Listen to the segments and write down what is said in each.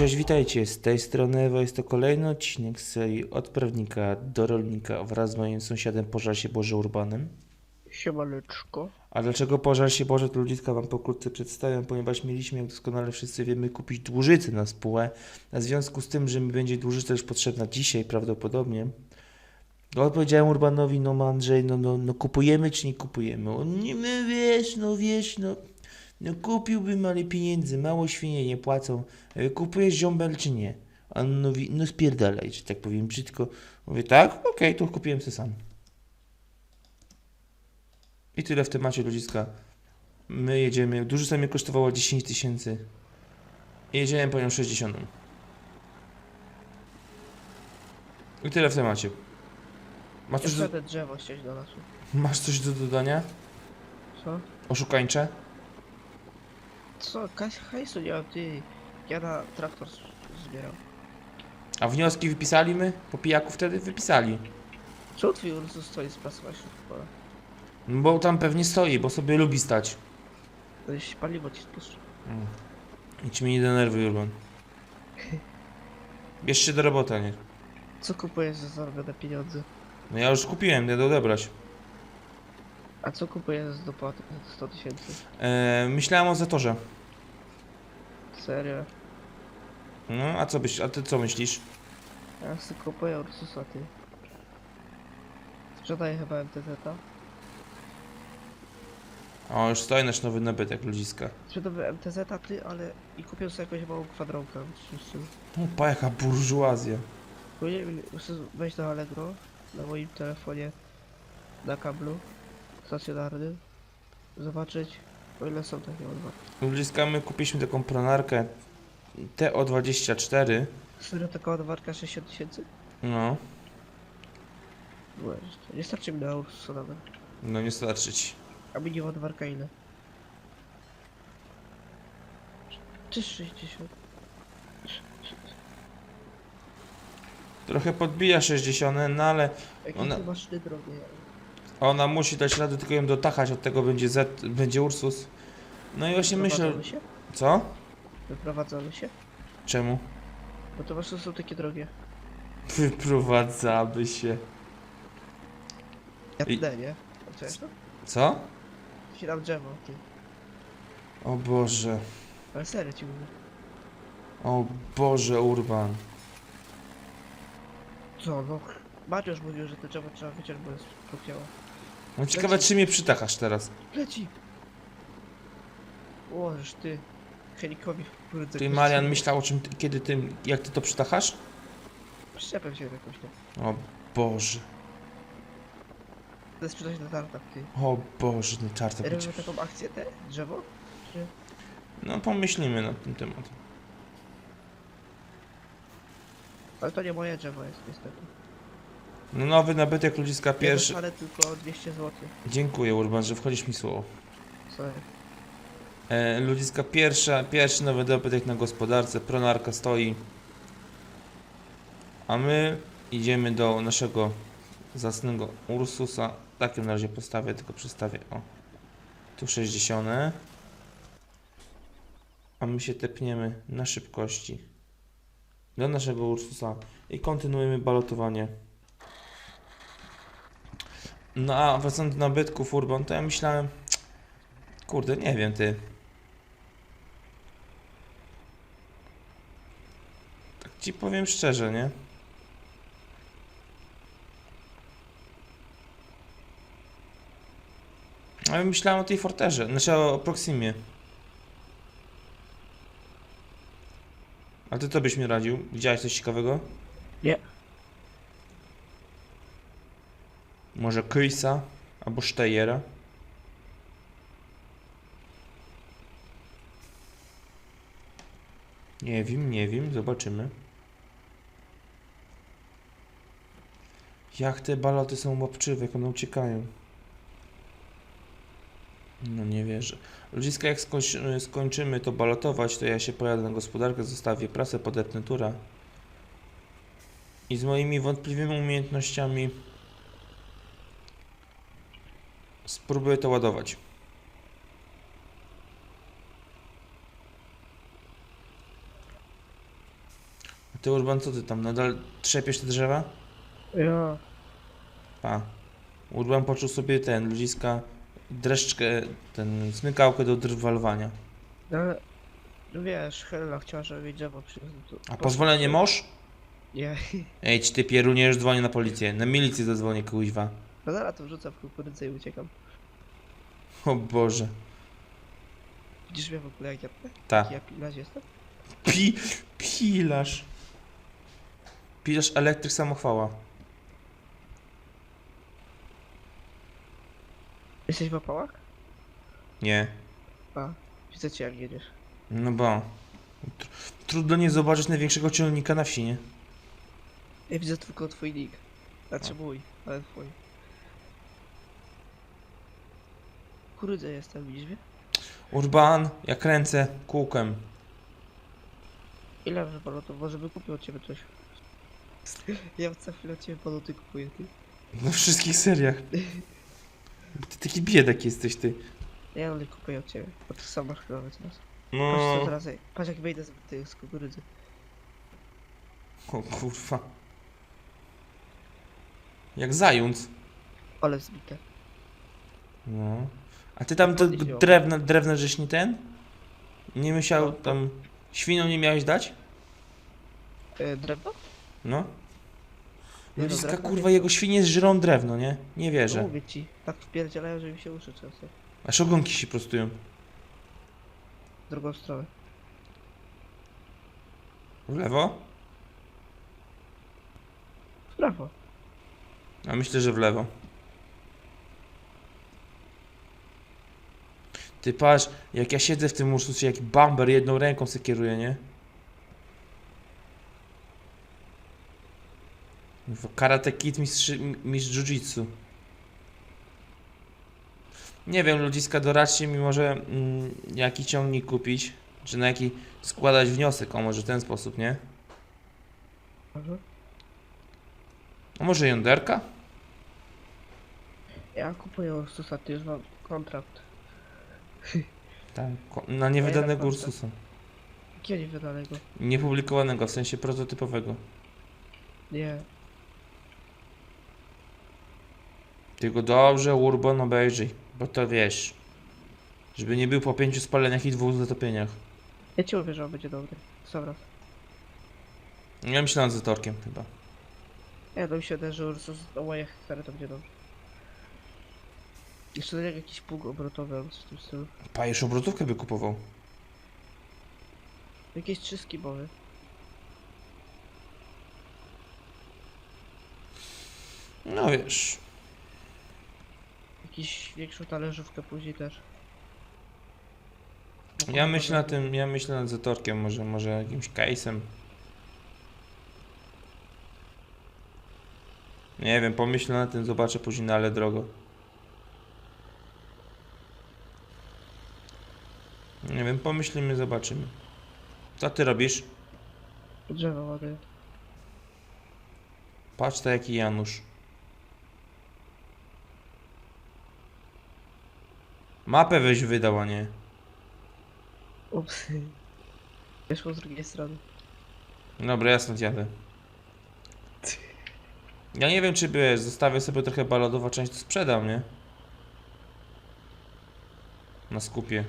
Cześć, witajcie. Z tej strony Ewa. Jest to kolejny odcinek z serii Od prawnika do rolnika wraz z moim sąsiadem Pożar się Boże Urbanem. Siemaneczko. A dlaczego Pożar się Boże, to ludziska wam pokrótce przedstawiam, ponieważ mieliśmy, jak doskonale wszyscy wiemy, kupić dłużycy na spółę. A w związku z tym, że mi będzie dłużyca już potrzebna dzisiaj prawdopodobnie, to odpowiedziałem Urbanowi, no Andrzej, no, no, no kupujemy czy nie kupujemy? On nie, no wiesz, no wiesz, no, no kupiłbym, ale pieniędzy, mało świnie nie płacą. E, Kupujesz ziombel czy nie? A on mówi, no spierdalaj, że tak powiem brzydko. Mówię, tak? Okej, to kupiłem sobie sam. I tyle w temacie ludziska. My jedziemy, dużo mnie kosztowało 10 tysięcy. Jedziemy po nią 60. I tyle w temacie. Masz coś, do, te drzewo ściąć do lasu. masz coś do dodania? Co? Oszukańcze? Co? Kaś hajsu nie mam, ty. Ja na traktor z- zbieram. A wnioski wypisali my? Po pijaku wtedy wypisali. Czemu twój Ursus stoi sprasować w pole? No Bo tam pewnie stoi, bo sobie lubi stać. To jest paliwo ci spuszcza. Idź mnie nie denerwuj, Urban. Bierz się do roboty, nie? Co kupujesz za zarobione pieniądze? No ja już kupiłem, nie do odebrać. A co kupujesz z dopłaty za 100 tysięcy? Eee, myślałem o Zatorze. Serio? No, a co byś, a ty co myślisz? Ja sobie kupuję Ursusa, ty. Sprzedaję chyba MTZ-a. O, już stoi nasz nowy nabytek ludziska. Sprzedałem MTZ-a, ty, ale... I kupię sobie jakąś małą kwadronkę. No, pa, jaka burżuazja. Później muszę wejść do Allegro na moim telefonie na kablu stacjonarnym, zobaczyć o ile są takie odwagi. Ludziska, my kupiliśmy taką pronarkę TO24. Serio taka odwarka 60 tysięcy? No. Nie starczy mi na nawet. no nie starczyć. A mi odwarka ile? Czy 60? Trochę podbija 60, no ale Jakie Ona- ty maszyny drogie? Ona musi dać radę tylko ją dotachać, od tego będzie Z, będzie Ursus. No i właśnie myślę... Wyprowadzamy się? Co? Wyprowadzamy się? Czemu? Bo to maszyny są takie drogie. Wyprowadzamy się. Ja I- nie? A co jest to? Co? Ścinam drzewo, ty. O Boże. Ale serio ci mówię. O Boże, Urban. Co, no? Mariusz mówił, że to drzewo trzeba wyciąć, bo jest pokięło. No ciekawe, czy mnie przytachasz teraz. Leci! Łożysz ty. Henikowi w. Ty, Marian, myślał o czym, ty, kiedy ty, jak ty to przytachasz? Przyczepę się jakoś, nie? O Boże. Chcę sprzedać na tartach, ty. O Boże, no czarta być. Robimy taką akcję, te? Drzewo? Czy... No pomyślimy nad tym tematem. Ale to nie moje drzewo jest, niestety. No nowy nabytek ludziska Pierwszy. Ale tylko 200 zł. Dziękuję Urban, że wchodzisz mi w słowo. Sorry. E, ludziska pierwsza, pierwszy nowy nabytek na gospodarce, pronarka stoi. A my idziemy do naszego zacnego Ursusa. Takim na razie postawię, tylko przestawię. O. Tu 60. A my się tepniemy na szybkości do naszego Ursusa i kontynuujemy balotowanie. No a wracając do nabytków Urban, to ja myślałem, kurde, nie wiem ty. Tak ci powiem szczerze, nie? Ale myślałem o tej Forterze, znaczy o Proximie. A ty co byś mi radził? Widziałeś coś ciekawego? Nie. Może Chrisa albo Steyera? Nie wiem, nie wiem, zobaczymy. Jak te baloty są łapczywe, jak one uciekają. No nie wierzę. Ludziska, jak skończy, skończymy to balotować, to ja się pojadę na gospodarkę, zostawię prasę, podepnę tura. I z moimi wątpliwymi umiejętnościami spróbuję to ładować. Ty Urban, co ty tam, nadal trzepiesz te drzewa? Ja. A. Urban poczuł sobie ten, ludziska, dreszczkę, ten, smykałkę do drwalowania. No, ale- no wiesz, Hella chciała, żeby jej drzewo przyniósł. to- A po- pozwolenie moż? Nie. Ej, ci ty pierunie, już dzwonię na policję. Na milicję zadzwonię, kuźwa. No zaraz to wrzucam w kukurydzę i uciekam. O Boże. Widzisz mnie w ogóle jak ja Ta. ja pilarz jestem? Pi... Pilarz. Pilarz elektryk samochwała. Jesteś w opałach? Nie. A, widzę cię jak jedziesz. No bo... Tr trudno nie zobaczyć największego ciągnika na wsi, nie? Ja widzę tylko twój nick. Znaczy mój, ale twój. Kukurydzę jestem, widzisz mnie? Urban, ja kręcę kółkiem. Ile wypalotu? Może by kupił od ciebie coś. Ja co chwilę od ciebie paloty kupuję, ty. We wszystkich seriach. Ty taki biedek jesteś, ty. Ja ale kupuję od ciebie, bo ty sam masz chwilę teraz. Patrz No... co teraz, ej. patrz jak wyjdę z tych z kukurydzy. O kurwa. Jak zając. Ale zbite. No. A ty tam to drewno, drewno żeś nie ten? Nie musiał No. tam... Świniom nie miałeś dać? E, drewno? No. No, Ludziska, kurwa, jego świnie żrą drewno, nie? Nie No wierzę. mówię ci, tak wpierdzielają, że mi się uszy często. Aż ogonki się prostują. W drugą stronę. W lewo? W prawo. A myślę, że w lewo. Ty patrz, jak ja siedzę w tym ursusie, jak bamber jedną ręką se kieruje, nie? Karate Kid mistrz, mistrz jiu-jitsu. Nie wiem, ludziska, doradźcie mi może mm, jaki ciągnik kupić, czy na jaki składać wniosek, o może w ten sposób, nie? Mhm. A może jąderka? Ja kupuję Ursusa, ty już mam kontrakt. Tak, ko- na niewydanego? Ursusa. Kiedy wydanego? Niepublikowanego, w sensie prototypowego. Nie. Tylko dobrze Urban obejrzyj, bo to wiesz. Żeby nie był po pięciu spaleniach i dwóch zatopieniach. Ja ci mówię, że on będzie dobry. Dobra. Ja myślałem z Torkiem chyba. Ja dam się że Ursus na moje hektary to będzie dobrze. Jeszcze niego jakiś pług obrotowy albo coś w tym stylu. Pa, już obrotówkę by kupował. Jakieś trzy skibowy. No wiesz. Jakiś większą talerzówkę później też. Ja myślę na tym, ja myślę nad Zatorkiem, może, może jakimś case'em. Nie wiem, pomyślę na tym, zobaczę później, no ale drogo. Nie wiem, pomyślimy, zobaczymy. Co ty robisz? Drzewo ładuję. Patrz to jaki Janusz. Mapę weź wydał, a nie. Ups. Wyszło z drugiej strony. Dobra, ja stąd jadę. Ja nie wiem, czy by zostawię sobie trochę balodowa część, to sprzedam, nie? Na skupie.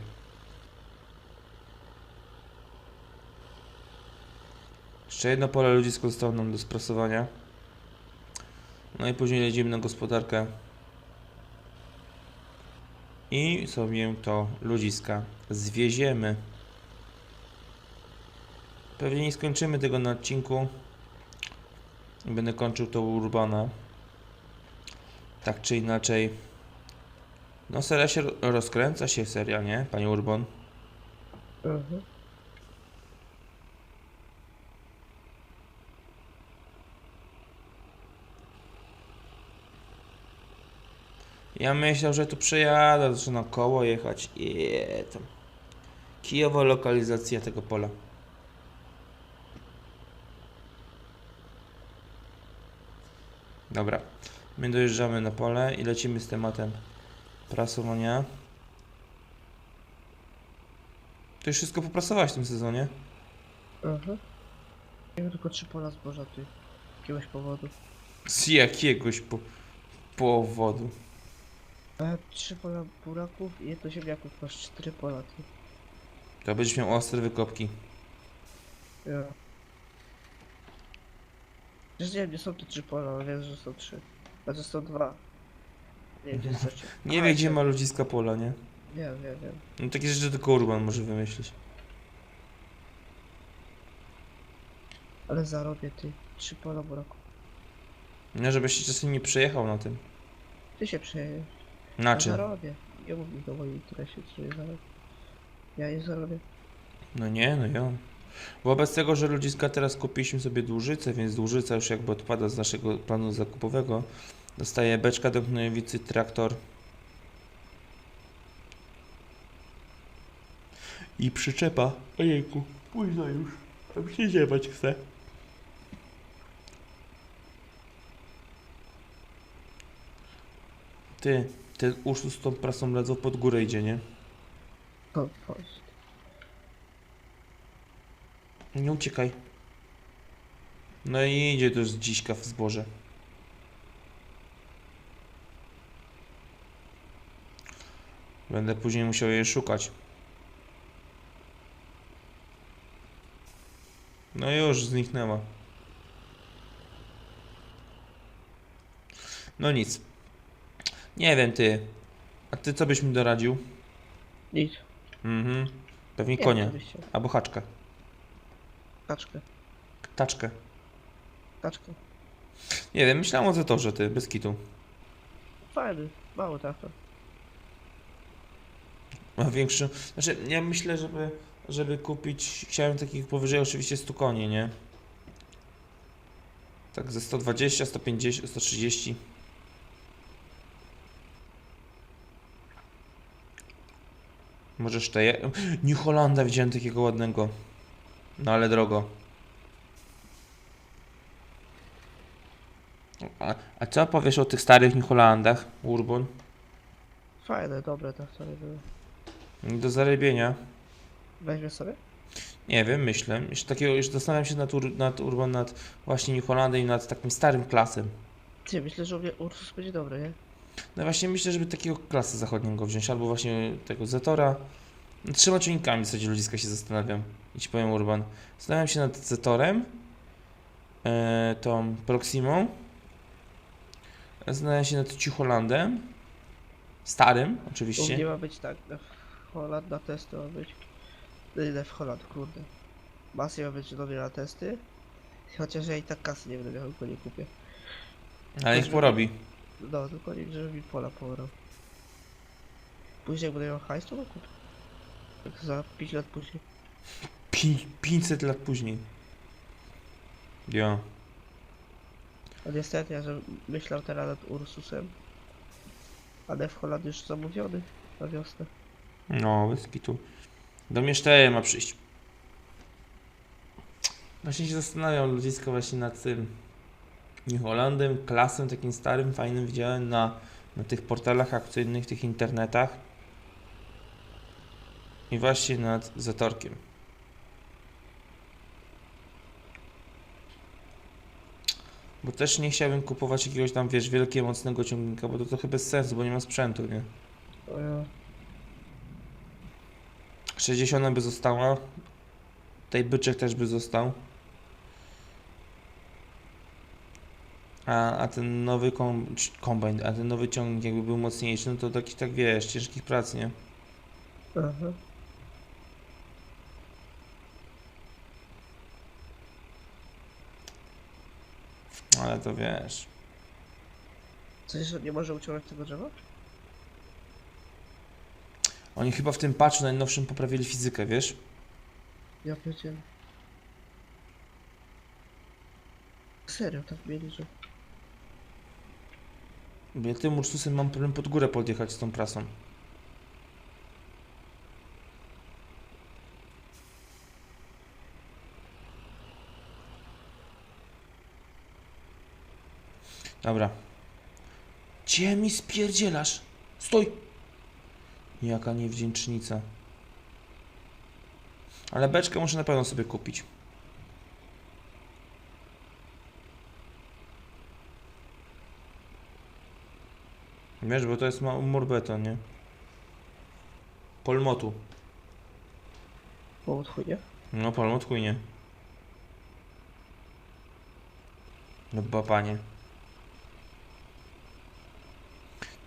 Jeszcze jedno pole ludzisko zostało nam do sprasowania. No i później jedziemy na gospodarkę. I sobie to ludziska zwieziemy. Pewnie nie skończymy tego na odcinku. Będę kończył to Urbana. Tak czy inaczej. No seria się ro- rozkręca się seria, nie? Panie Urban. Mhm. Ja myślał, że tu przejadę, że na koło jechać. Je, tam. Kijowa lokalizacja tego pola. Dobra. My dojeżdżamy na pole i lecimy z tematem prasowania. Ty już wszystko poprasowałeś w tym sezonie? Mhm. wiem, tylko trzy pola zboża, ty. Jakiegoś powodu. Z jakiegoś po powodu. A ja trzy pola buraków i jedno ziemniaków, masz cztery pola, ty. To będziesz miał ostre wykopki. Ja. Przecież nie wiem, gdzie są te trzy pola, ale wiem, że są trzy. Znaczy są dwa. Nie wiem, gdzie jest trzecie. Nie A, wie, gdzie ma ludziska pola, nie? Wiem, wiem, wiem. No takie rzeczy tylko Urban może wymyślić. Ale zarobię, ty. Trzy pola buraków. No, żebyś się czasem nie przejechał na tym. Ty się przejedziesz. Na Ja czym? zarobię. Nie mów mi do moim interesie, co nie zarobię. Ja nie zarobię. No nie, no ja. Wobec tego, że ludziska teraz kupiliśmy sobie dłużycę, więc dłużyca już jakby odpada z naszego planu zakupowego. Dostaje beczka do gnojowicy, traktor. I przyczepa. Ojejku, późno już. Tam się ziewać chce. Ty, ten Ursus z tą prasą ledwo pod górę idzie, nie? No, chodź. Nie uciekaj. No i idzie też dziśka w zboże. Będę później musiał jej szukać. No już zniknęła. No nic. Nie wiem ty. A ty co byś mi doradził? Nic. Mhm. Pewnie Nie, konia. oczywiście. Albo haczkę. Kaczkę. Taczkę. Kaczkę. Nie wiem, myślałem o Zetorze, ty, bez kitu. Fajny. Mały traktor. Ma większy. Znaczy, ja myślę, żeby, żeby kupić. Chciałem takich powyżej oczywiście 100 koni, nie? Tak ze 120, 150, 130. Możesz te. je- New Hollanda widziałem takiego ładnego. No ale drogo. A, a co powiesz o tych starych New Hollandach, Urban? Fajne, dobre traktory były. Do zarybienia. Weźmie sobie? Nie wiem, myślę. Jeszcze takiego, już zastanawiam się nad, ur, nad Urban, nad właśnie New Hollandem i nad takim starym klasem. Ty, myślę, że u mnie Ursus będzie dobry, nie? No właśnie myślę, żeby takiego klasy zachodniego wziąć, albo właśnie tego Zetora. No, Trzema ciągnikami w zasadzie ludziska się zastanawiam. I ci powiem Urban. Zastanawiam się nad Zetorem, e, tą Proximą. Zastanawiam się nad New Hollandem. Starym, oczywiście. mnie ma być tak, na Holland na testy ma być. No nie, w Holland, kurde. Masy ma być mnie na testy. Chociaż ja i tak kasy nie będę miał, tylko nie kupię. Ale ich porobi. No, tylko nie, żeby mi pola poorał. Później jak będę miał hajs, to go kupię. Tak za 5 lat później. Pi- 500 lat później. Ja. A niestety, ja że myślał teraz nad Ursusem. Ale w Holandii już zamówiony na wiosnę. No, bez kitu. Do mnie ma przyjść. Właśnie się zastanawiam ludziska właśnie nad tym New Hollandem, klasem takim starym, fajnym widziałem na, na tych portalach akcyjnych, tych internetach. I właśnie nad Zatorkiem. Bo też nie chciałbym kupować jakiegoś tam, wiesz, wielkiego, mocnego ciągnika, bo to trochę bez sensu, bo nie ma sprzętu, nie? O ja. 60 by została. Tej byczek też by został. A, a ten nowy kombajn, a ten nowy ciągnik jakby był mocniejszy, no to taki tak wiesz, ciężkich prac, nie? Aha. Ale to wiesz. Coś, że nie może uciągnąć tego drzewa? Oni chyba w tym patchu najnowszym poprawili fizykę, wiesz? Ja pierdzielę. Serio, tak mieli, że... Ja tym Ursusem mam problem pod górę podjechać z tą prasą. Dobra. Gdzie mi spierdzielasz? Stój! Jaka niewdzięcznica. Ale beczkę muszę na pewno sobie kupić. Wiesz, bo to jest murbeton, nie? Polmotu. Powód chuj, nie? No, polmot chujnie. No, babanie.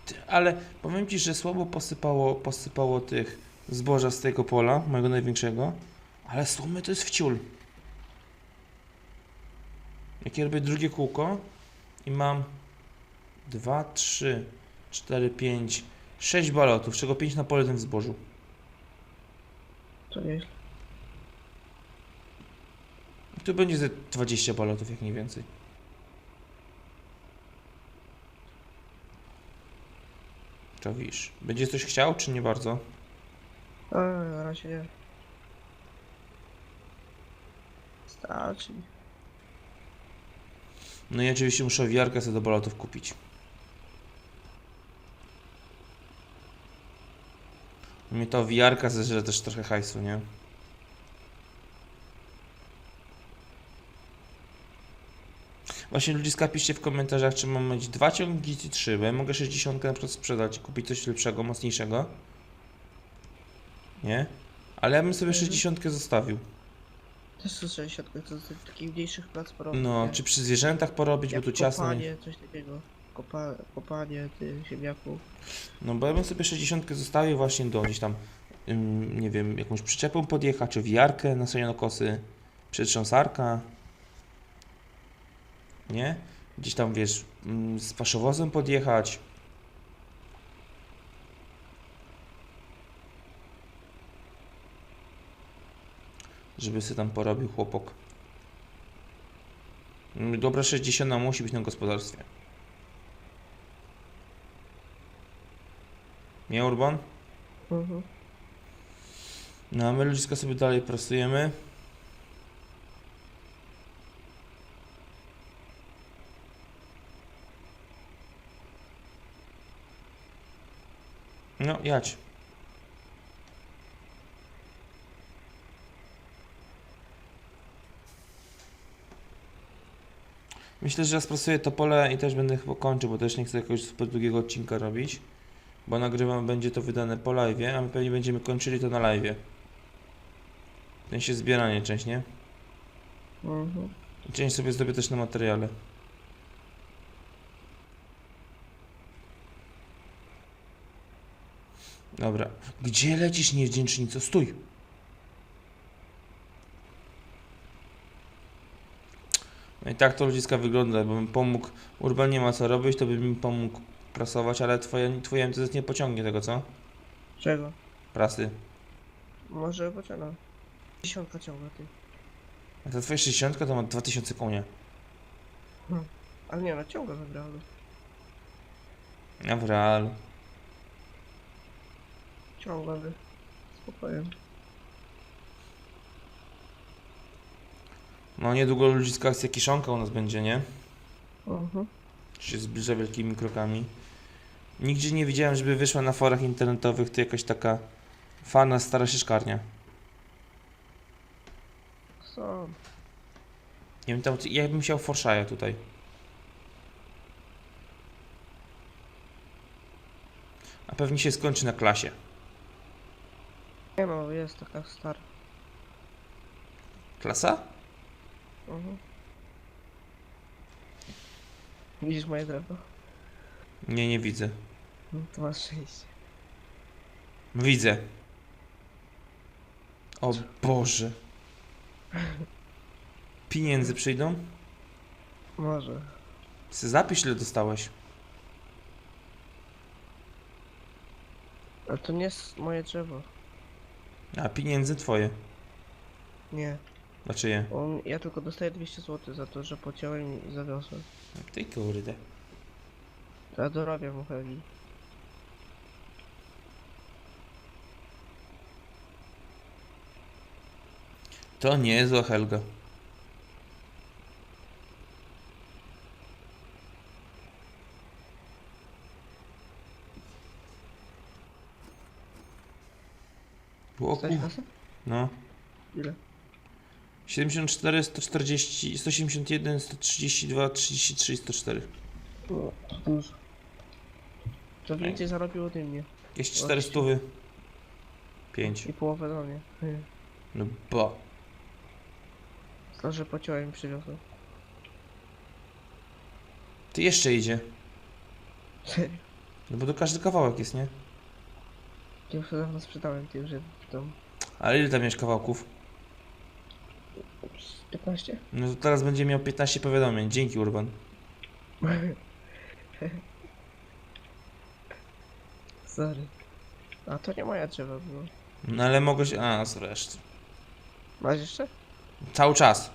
Ty, ale powiem ci, że słabo posypało, posypało tych zboża z tego pola, mojego największego, ale słomy to jest wciul. Jak ja robię drugie kółko i mam 2, 3, 4, 5, 6 balotów, z czego 5 na pole tym zbożu. To nieźle. Tu będzie ze 20 balotów, jak nie więcej. To wisz. Będzie coś chciał, czy nie bardzo? A, na razie nie. Starczy. No i oczywiście muszę wiarkę sobie do balotów kupić. Mnie to wiarka zeżre też trochę hajsu, nie? Właśnie ludziska piszcie w komentarzach, czy mam mieć dwa ciągi czy trzy, bo ja mogę 60 na przykład sprzedać i kupić coś lepszego, mocniejszego. Nie? Ale ja bym sobie Mhm. 60 zostawił. Też są 60, to z takich mniejszych prac porobić. No, nie? czy przy zwierzętach porobić, Jak bo tu ciasno. nie- kopanie, coś takiego. Kopa, kopanie tych ziemniaków. No bo ja bym sobie 60 zostawił właśnie do gdzieś tam, ym, nie wiem, jakąś przyczepą podjechać, czy wiarkę na kosy, przetrząsarka, nie? Gdzieś tam, wiesz, ym, z paszowozem podjechać. Żeby sobie tam porobił chłopok. Dobra 60 musi być na gospodarstwie. Nie, Urban? Mhm. No a my ludziska sobie dalej pracujemy. No, jać. Myślę, że ja sprasuję to pole i też będę chyba kończył, bo też nie chcę jakiegoś super długiego odcinka robić. Bo nagrywam, będzie to wydane po live, a my pewnie będziemy kończyli to na live. W sensie zbieranie część, nie? Mhm. Część sobie zrobię też na materiale. Dobra. Gdzie lecisz, niewdzięcznico? Stój! No i tak to ludziska wygląda, bo bym pomógł, Urban nie ma co robić, to bym mi pomógł prasować, ale twoje, twoje MTZ nie pociągnie tego, co? Czego? Prasy. Może pociągnę. Dziesiątka ciągle ty. A ta twoja 60 to ma 2000 konia. Ale nie, no ciągle wybrałem. Ja w realu. Ciągle wy. Spokojnie. No niedługo ludziska akcja kiszonka u nas będzie, nie? Mhm. się zbliża wielkimi krokami. Nigdzie nie widziałem, żeby wyszła na forach internetowych to jakaś taka fana stara się szkarnia. Są. Nie wiem, tam, ja bym chciał Forshaja tutaj. A pewnie się skończy na klasie. Nie no, jest taka stara. Klasa? Mhm. Widzisz moje drewno? Nie, nie widzę. No, to masz szczęście. Widzę. O Boże. Pieniędzy przyjdą? Może. Ty zapisz ile dostałeś. Ale to nie jest moje drzewo. A pieniędzy twoje. Nie. Znaczy je. On, ja tylko dostaję 200 zł za to, że pociąłem i zawiosłem. Ty kurde. To ja dorabiam mu heavy. To nie zła Helga. O Stać kur... kasę? No. Ile? 74, 140, 181, 132, 33 i 104. No, to dużo. To więcej zarobił ode mnie. Jeszcze 400. 5. I połowę do mnie. No ba. Za, że pociąłem i przywiozłem. Ty jeszcze idzie. Serio. No bo to każdy kawałek jest, nie? Ja już to dawno sprzedałem tym, że w domu. Ale ile tam miałeś kawałków? Z 15? No to teraz będzie miał 15 powiadomień. Dzięki Urban. Sorry. A to nie moja drzewa było. No ale mogę się... A, zresztą. Masz jeszcze? Cały czas.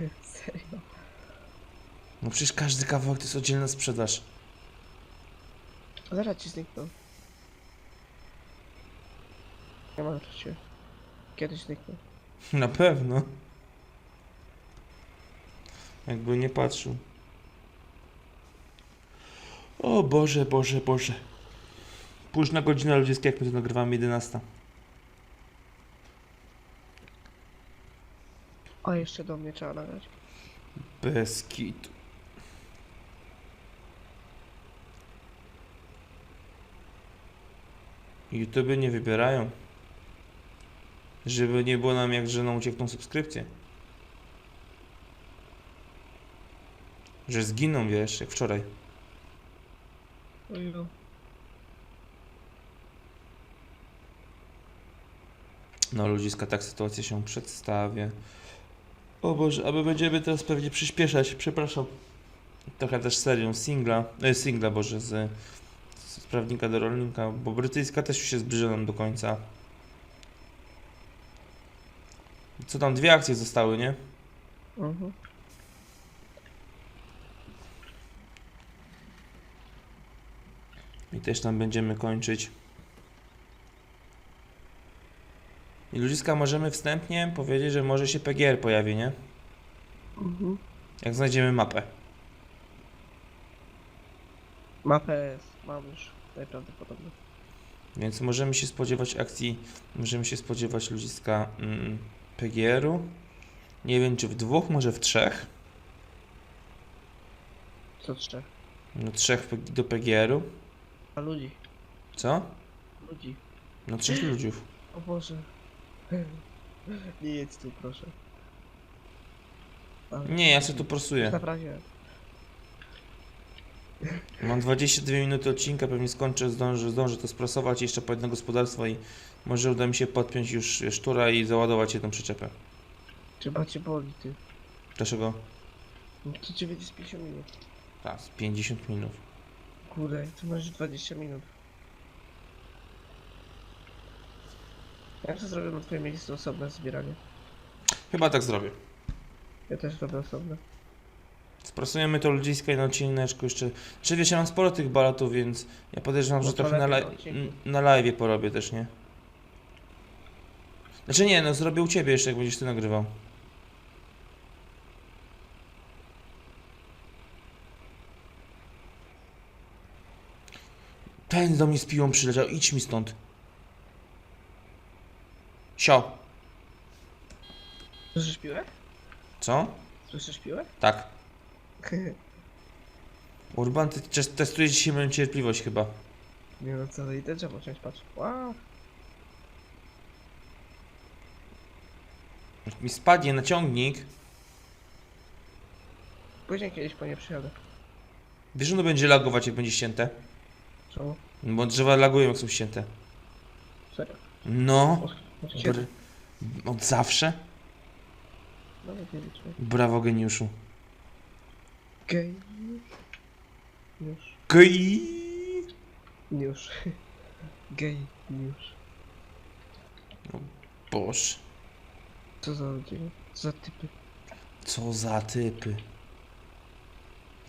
Serio. No przecież każdy kawałek to jest oddzielna sprzedaż. Zaraz ci znikną. Nie ma się. Kiedyś znikną. Na pewno. Jakby nie patrzył. O Boże, Boże, Boże. Późna godzina ludzieska, jak my to nagrywamy, 11. A jeszcze do mnie trzeba nagrać. Bez kitu. YouTube nie wybierają. Żeby nie było nam jak, że nam uciekną subskrypcje. Że zginą, wiesz, jak wczoraj. Ojo. No ludziska, tak sytuacja się przedstawia. O Boże, a my będziemy teraz pewnie przyspieszać, przepraszam. Trochę też serią singla, e, singla Boże, z, z prawnika do rolnika, bo brytyjska też już się zbliża nam do końca. Co tam, dwie akcje zostały, nie? Mhm. I też tam będziemy kończyć. I ludziska, możemy wstępnie powiedzieć, że może się PGR pojawi, nie? Mhm. Jak znajdziemy mapę. Mapę mam już najprawdopodobniej. Więc możemy się spodziewać akcji, możemy się spodziewać ludziska mm, PGR-u. Nie wiem, czy w dwóch, może w trzech. Co trzech? No trzech w do PGR-u. A ludzi. Co? Ludzi. No trzech ludziów. O Boże. Nie jedź tu, proszę. Ale- Nie, ja sobie tu prosuję. Naprawię. Mam 22 minuty odcinka, pewnie skończę, zdążę, zdążę to sprasować jeszcze po jedno gospodarstwo i może uda mi się podpiąć już sztura i załadować jedną przyczepę. Chyba cię boli, ty. Dlaczego? No to ciebie jest 50 minut. Tak, z 50 minut. Kurde, ty masz 20 minut. Ja to zrobię na twoim miejscu osobne zbieranie. Chyba tak zrobię. Ja też robię osobne. Sprasujemy to ludziska i na odcineczku jeszcze. Czy wiesz, ja mam sporo tych balotów, więc ja podejrzewam, No że to trochę na, lepiej li- na odcinku. n- na live porobię też, nie? Znaczy nie, no zrobię u ciebie jeszcze, jak będziesz ty nagrywał. Ten do mnie z piłą przyleciał, idź mi stąd. Sio. Słyszysz piłę? Co? Słyszysz piłę? Tak. Urban, ty tes- testujesz dzisiaj moją cierpliwość chyba. Nie no co, idę drzewo ciąć, patrz. Wow. Jak mi spadnie na ciągnik, Później kiedyś po nie przyjadę. wiesz, że ono będzie lagować, jak będzie ścięte? Czemu? No Bo drzewa lagują, jak są ścięte. Serio? No, Od kiedy? br- od zawsze. Nawet nie liczę. Brawo, geniuszu. Gej. Już. Gej. Już. Gej. Już. Boż, Co za ludzie? Co za typy? co za typy.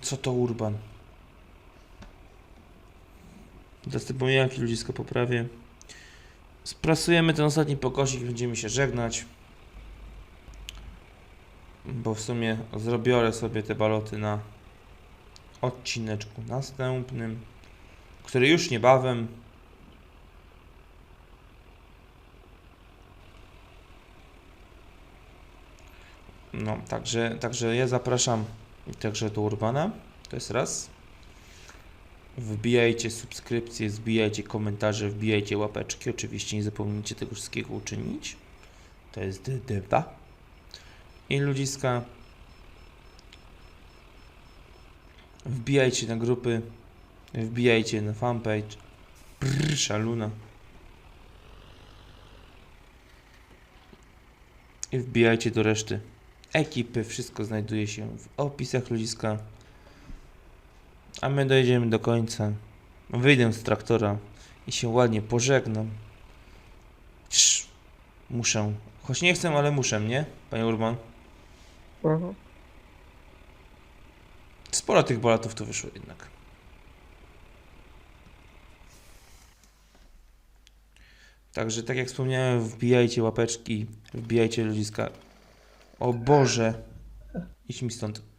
Co to Urban? Te pomijaki ludzisko poprawię. Sprasujemy ten ostatni pokosik, będziemy się żegnać. Bo w sumie zrobiorę sobie te baloty na odcineczku następnym, który już niebawem. No, także, także ja zapraszam także do Urbana. To jest raz. Wbijajcie subskrypcje, wbijajcie komentarze, wbijajcie łapeczki. Oczywiście nie zapomnijcie tego wszystkiego uczynić. To jest deba. I ludziska. Wbijajcie na grupy. Wbijajcie na fanpage. Brrr, szaluna. I wbijajcie do reszty ekipy. Wszystko znajduje się w opisach ludziska. A my dojedziemy do końca. Wyjdę z traktora i się ładnie pożegnam. Sz, muszę. Choć nie chcę, ale muszę, nie? Panie Urban? Aha. Sporo tych balatów tu wyszło jednak. Także tak jak wspomniałem, wbijajcie łapeczki, wbijajcie ludziska. O Boże! Idź mi stąd.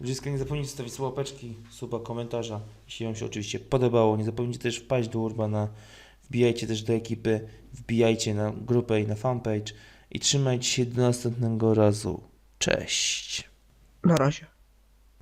Ludziska, nie zapomnijcie zostawić łapeczki, suba, komentarza, jeśli Wam się oczywiście podobało. Nie zapomnijcie też wpaść do Urbana, wbijajcie też do ekipy, wbijajcie na grupę i na fanpage i trzymajcie się do następnego razu. Cześć! Na razie.